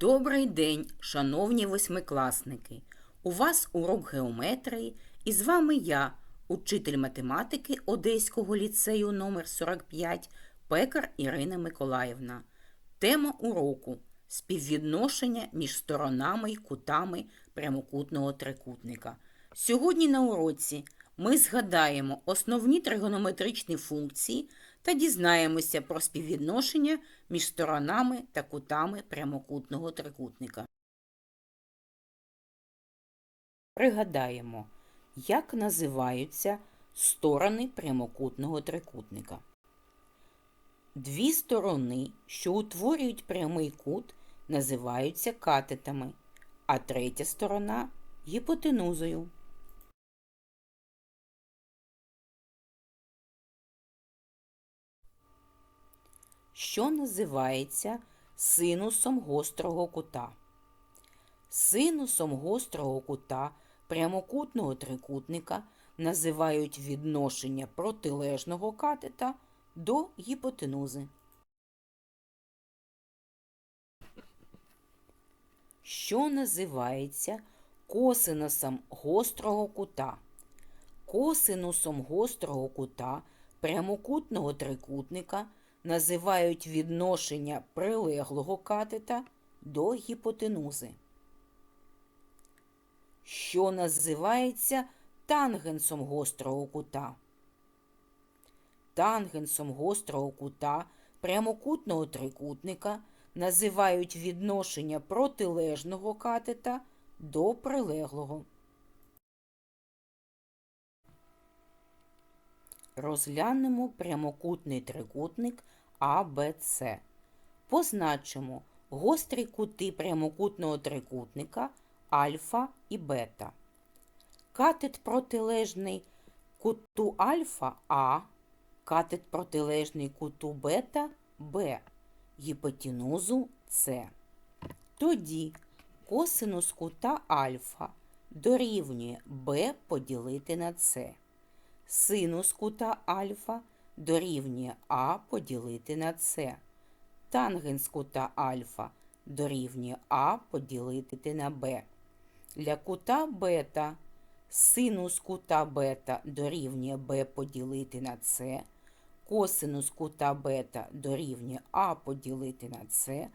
Добрий день, шановні восьмикласники! У вас урок геометрії і з вами я, учитель математики Одеського ліцею номер 45 Пекар Ірина Миколаївна. Тема уроку співвідношення між сторонами й кутами прямокутного трикутника. Сьогодні на уроці ми згадаємо основні тригонометричні функції та дізнаємося про співвідношення між сторонами та кутами прямокутного трикутника. Пригадаємо, як називаються сторони прямокутного трикутника. Дві сторони, що утворюють прямий кут, називаються катетами, а третя сторона гіпотенузою. Що називається синусом гострого кута. Синусом гострого кута прямокутного трикутника називають відношення протилежного катета до гіпотенузи. Що називається косинусом гострого кута. Косинусом гострого кута прямокутного трикутника називають відношення прилеглого катета до гіпотенузи, що називається тангенсом гострого кута. Тангенсом гострого кута прямокутного трикутника називають відношення протилежного катета до прилеглого. Розглянемо прямокутний трикутник АБЦ. Позначимо гострі кути прямокутного трикутника альфа і бета. Катет протилежний куту альфа А, катет протилежний куту бета Б, гіпотенузу С. Тоді косинус кута альфа дорівнює Б поділити на С. Синус кута альфа дорівнює А поділити на С. Тангенс кута альфа дорівнює А поділити на Б. Для кута бета синус кута бета дорівнює Б поділити на С. Косинус кута бета дорівнює А поділити на С.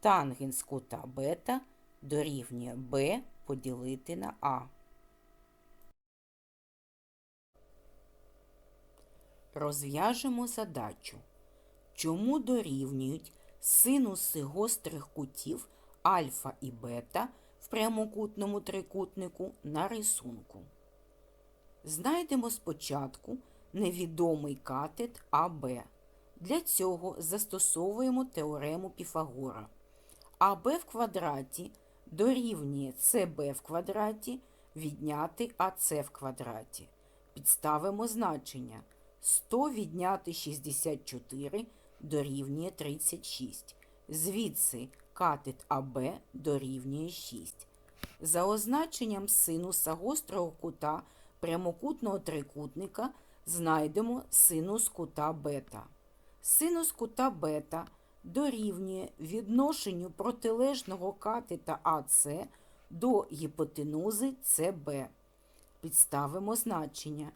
Тангенс кута бета дорівнює Б поділити на А. Розв'яжемо задачу. Чому дорівнюють синуси гострих кутів альфа і бета в прямокутному трикутнику на рисунку? Знайдемо спочатку невідомий катет АБ. Для цього застосовуємо теорему Піфагора. АБ в квадраті дорівнює СБ в квадраті відняти АС в квадраті. Підставимо значення. 100 відняти 64 дорівнює 36. Звідси катет АБ дорівнює 6. За означенням синуса гострого кута прямокутного трикутника знайдемо синус кута бета. Синус кута бета дорівнює відношенню протилежного катета АС до гіпотенузи СБ. Підставимо значення.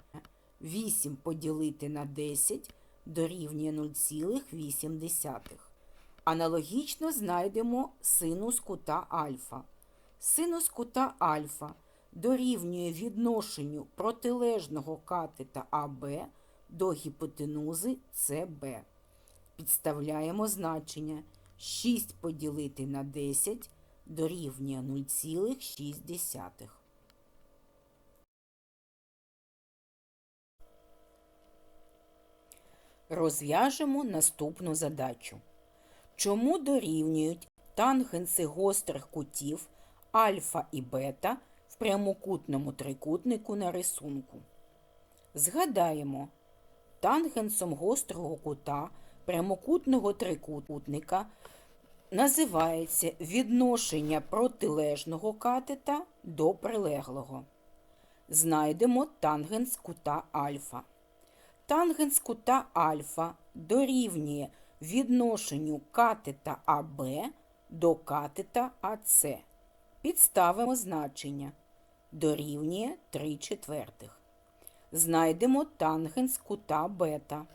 8 поділити на 10 дорівнює 0,8. Аналогічно знайдемо синус кута альфа. Синус кута альфа дорівнює відношенню протилежного катета АБ до гіпотенузи СБ. Підставляємо значення 6 поділити на 10 дорівнює 0,6. Розв'яжемо наступну задачу. Чому дорівнюють тангенси гострих кутів альфа і бета в прямокутному трикутнику на рисунку? Згадаємо, тангенсом гострого кута прямокутного трикутника називається відношення протилежного катета до прилеглого. Знайдемо тангенс кута альфа. Тангенс кута альфа дорівнює відношенню катета АБ до катета АС. Підставимо значення. Дорівнює 3 четвертих. Знайдемо тангенс кута бета.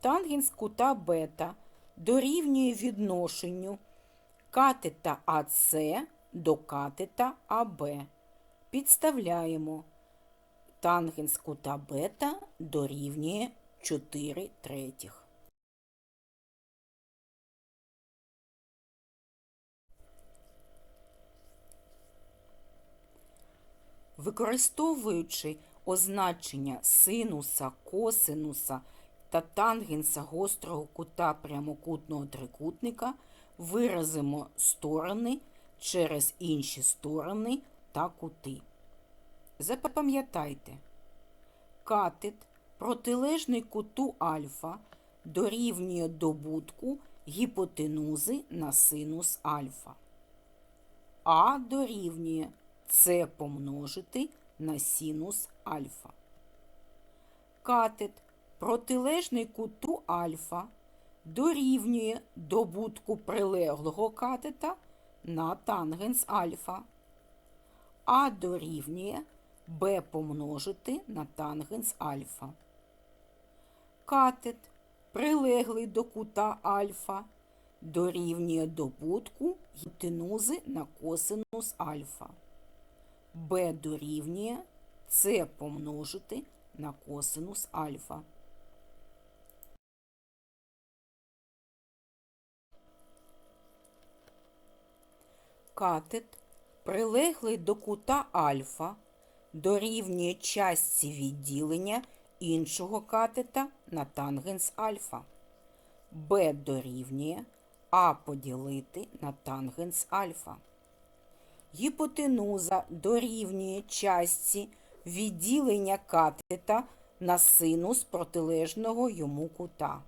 Тангенс кута бета дорівнює відношенню катета АС до катета АБ. Підставляємо. Тангенс кута бета дорівнює 4 третіх. Використовуючи означення синуса, косинуса та тангенса гострого кута прямокутного трикутника, виразимо сторони через інші сторони та кути. Запам'ятайте, катет протилежний куту альфа дорівнює добутку гіпотенузи на синус альфа. А дорівнює С помножити на синус альфа. Катет протилежний куту альфа дорівнює добутку прилеглого катета на тангенс альфа. А дорівнює Б помножити на тангенс альфа. Катет, прилеглий до кута альфа, дорівнює добутку гіпотенузи на косинус альфа. Б дорівнює С помножити на косинус альфа. Катет, прилеглий до кута альфа, дорівнює частці відділення іншого катета на тангенс альфа. Б дорівнює А поділити на тангенс альфа. Гіпотенуза дорівнює частці відділення катета на синус протилежного йому кута.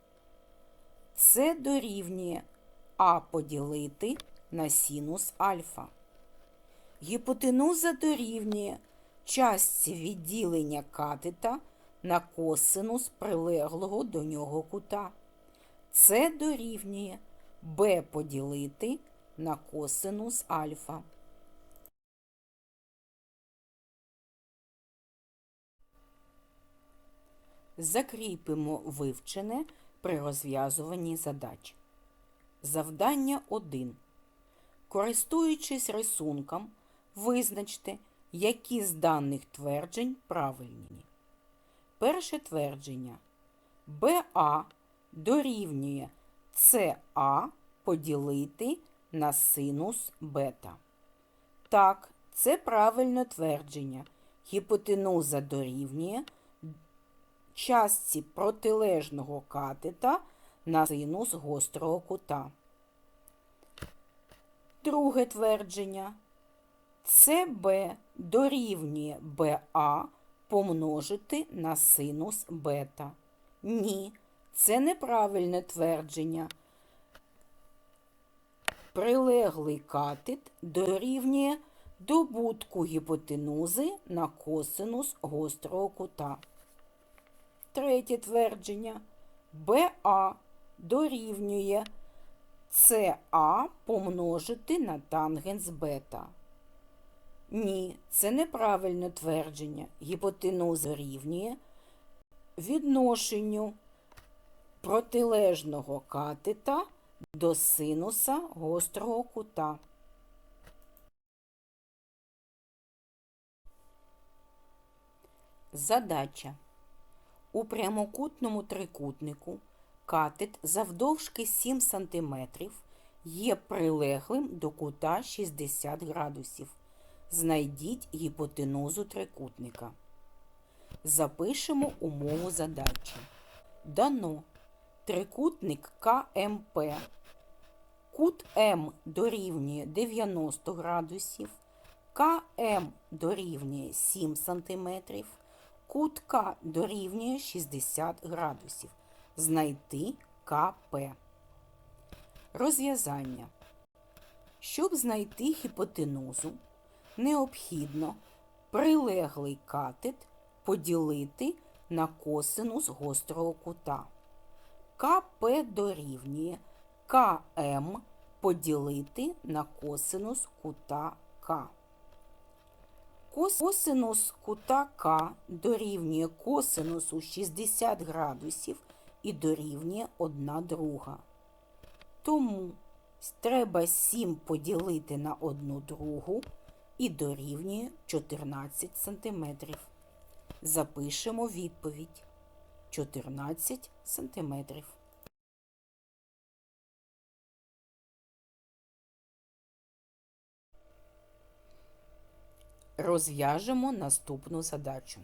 Це дорівнює А поділити на синус альфа. Гіпотенуза дорівнює частці відділення катета на косинус прилеглого до нього кута. Це дорівнює Б поділити на косинус альфа. Закріпимо вивчене при розв'язуванні задач. Завдання 1. Користуючись рисунком, визначте, які з даних тверджень правильні. Перше твердження БА дорівнює СА поділити на синус бета. Так, це правильне твердження. Гіпотенуза дорівнює частці протилежного катета на синус гострого кута. Друге твердження. СБ дорівнює БА помножити на синус бета. Ні, це неправильне твердження. Прилеглий катет дорівнює добутку гіпотенузи на косинус гострого кута. Третє твердження. БА дорівнює СА помножити на тангенс бета. Ні, це неправильне твердження. Гіпотенуза дорівнює відношенню протилежного катета до синуса гострого кута. Задача. У прямокутному трикутнику катет завдовжки 7 см є прилеглим до кута 60 градусів. Знайдіть гіпотенузу трикутника. Запишемо умову задачі. Дано трикутник КМП. Кут М дорівнює 90 градусів, КМ дорівнює 7 см, кут К дорівнює 60 градусів. Знайти КП. Розв'язання. Щоб знайти гіпотенузу, необхідно прилеглий катет поділити на косинус гострого кута. КП дорівнює КМ поділити на косинус кута К. Косинус кута К дорівнює косинусу 60 градусів і дорівнює 1 друга. Тому треба 7 поділити на 1 другу і дорівнює 14 см. Запишемо відповідь 14 см. Розв'яжемо наступну задачу.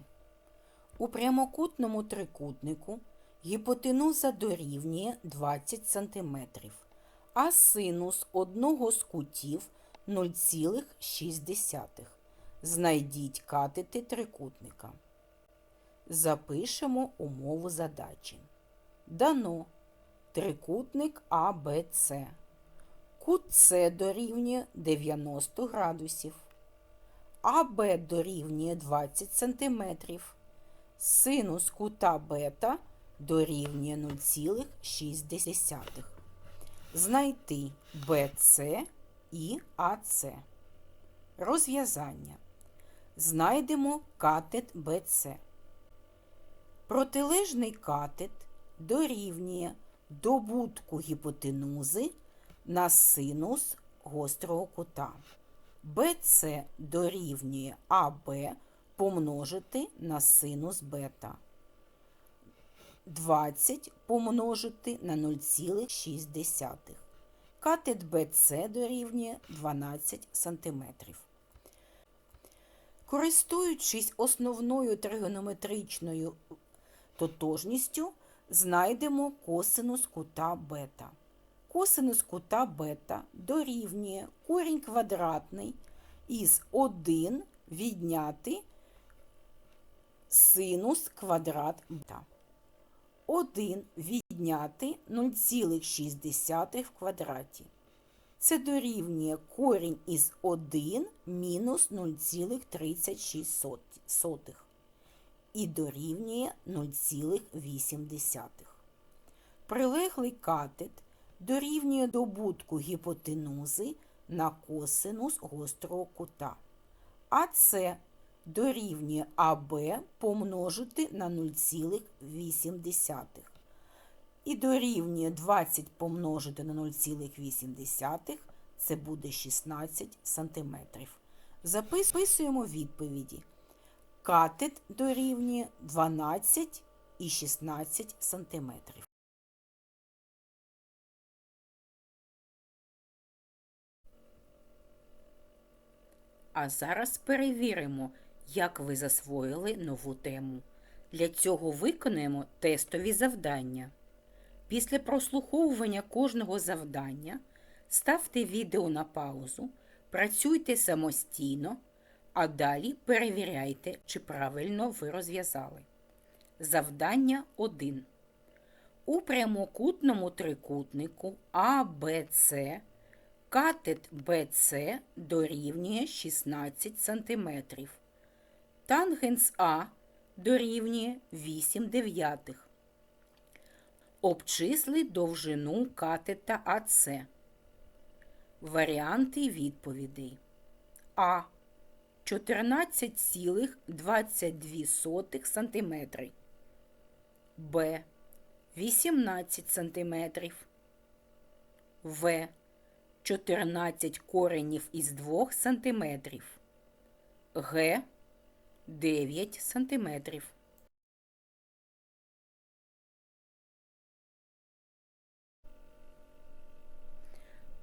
У прямокутному трикутнику гіпотенуза дорівнює 20 см, а синус одного з кутів 0,6. Знайдіть катети трикутника. Запишемо умову задачі. Дано трикутник АБЦ. Кут С дорівнює 90 градусів. АБ дорівнює 20 см. Синус кута бета дорівнює 0,6. Знайти БЦ і АЦ. Розв'язання. Знайдемо катет БЦ. Протилежний катет дорівнює добутку гіпотенузи на синус гострого кута. БЦ дорівнює АБ помножити на синус бета. 20 помножити на 0,6. Катет БЦ дорівнює 12 см. Користуючись основною тригонометричною тотожністю, знайдемо косинус кута бета. Косинус кута бета дорівнює корінь квадратний із 1 відняти синус квадрат бета. 1 відняти 0,6 в квадраті. Це дорівнює корінь із 1 мінус 0,36 і дорівнює 0,8. Прилеглий катет дорівнює добутку гіпотенузи на косинус гострого кута. А це дорівнює АБ помножити на 0,8. І дорівнює 20 помножити на 0,8, це буде 16 см. Записуємо відповіді. Катет дорівнює 12 і 16 см. А зараз перевіримо, як ви засвоїли нову тему. Для цього виконуємо тестові завдання. Після прослуховування кожного завдання ставте відео на паузу, працюйте самостійно, а далі перевіряйте, чи правильно ви розв'язали. Завдання 1. У прямокутному трикутнику АБЦ катет БЦ дорівнює 16 см. Тангенс А дорівнює 8 дев'ятих. Обчисли довжину катета АЦ. Варіанти відповідей. А. 14,22 см. Б. 18 см. В. 14 коренів із 2 см. Г. 9 см.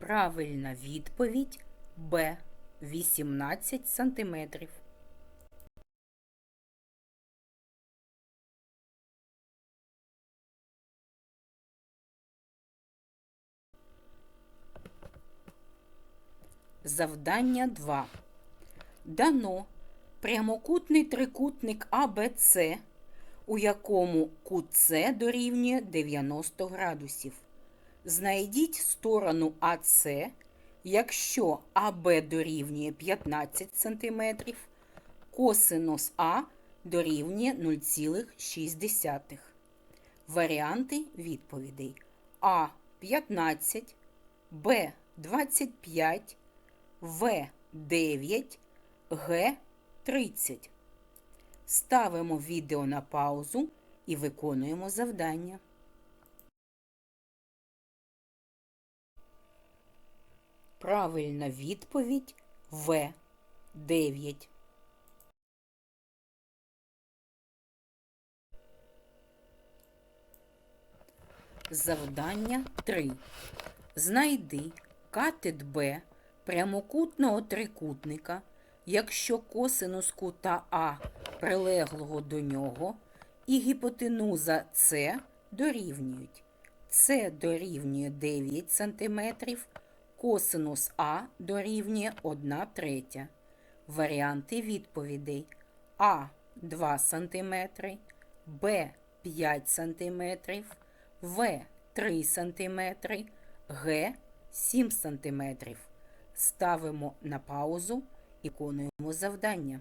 Правильна відповідь Б. 18 сантиметрів. Завдання 2. Дано прямокутний трикутник АБЦ, у якому кут дорівнює 90 градусів. Знайдіть сторону АС, якщо АБ дорівнює 15 см, косинус А дорівнює 0,6. Варіанти відповідей А 15, Б 25, В 9, Г 30. Ставимо відео на паузу і виконуємо завдання. Правильна відповідь В 9. Завдання 3. Знайди катет Б прямокутного трикутника, якщо косинус кута А прилеглого до нього і гіпотенуза С дорівнюють. С дорівнює 9 см, косинус А дорівнює 1 третя. Варіанти відповідей А 2 см, Б 5 см, В 3 см, Г 7 см. Ставимо на паузу і виконуємо завдання.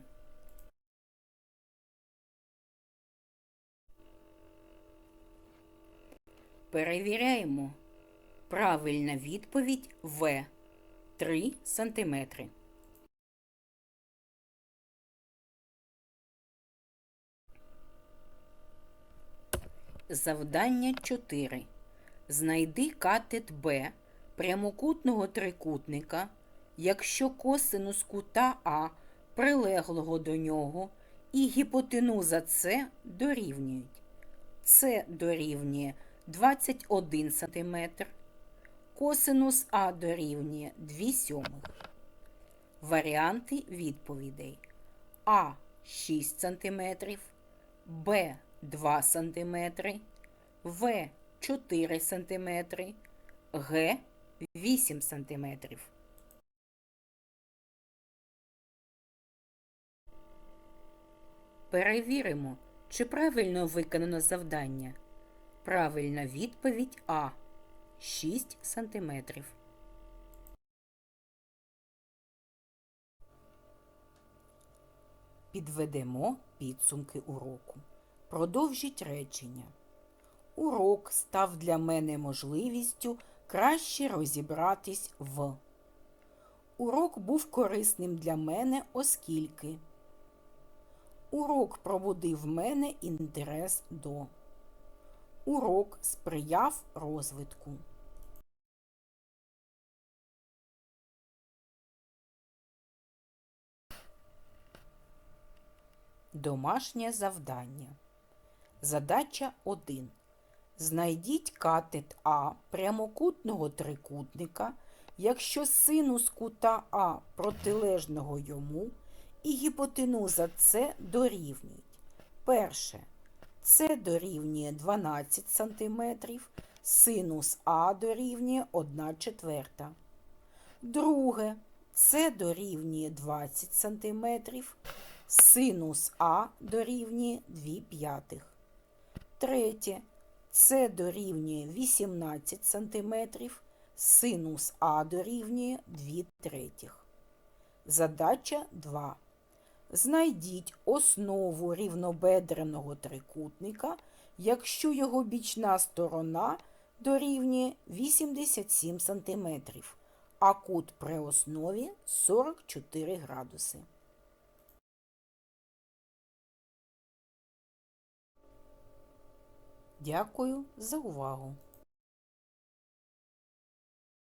Перевіряємо. Правильна відповідь В 3 см. Завдання 4. Знайди катет Б прямокутного трикутника, якщо косинус кута А прилеглого до нього і гіпотенуза С дорівнюють. С дорівнює 21 см, косинус А дорівнює 2 сьомих. Варіанти відповідей А 6 см, Б 2 см, В 4 см, Г 8 см. Перевіримо, чи правильно виконано завдання. Правильна відповідь А 6 см. Підведемо підсумки уроку. Продовжіть речення. Урок став для мене можливістю краще розібратись в. Урок був корисним для мене, оскільки. Урок пробудив мене інтерес до. Урок сприяв розвитку. Домашнє завдання. Задача 1. Знайдіть катет А прямокутного трикутника, якщо синус кута А протилежного йому і гіпотенуза С дорівнюють. Перше. С дорівнює 12 см, синус А дорівнює 1 четверта. Друге. С дорівнює 20 см, синус А дорівнює 2 п'ятих. Третє. С дорівнює 18 см, синус А дорівнює 2 третіх. Задача 2. Знайдіть основу рівнобедреного трикутника, якщо його бічна сторона дорівнює 87 см, а кут при основі 44 градуси. Дякую за увагу!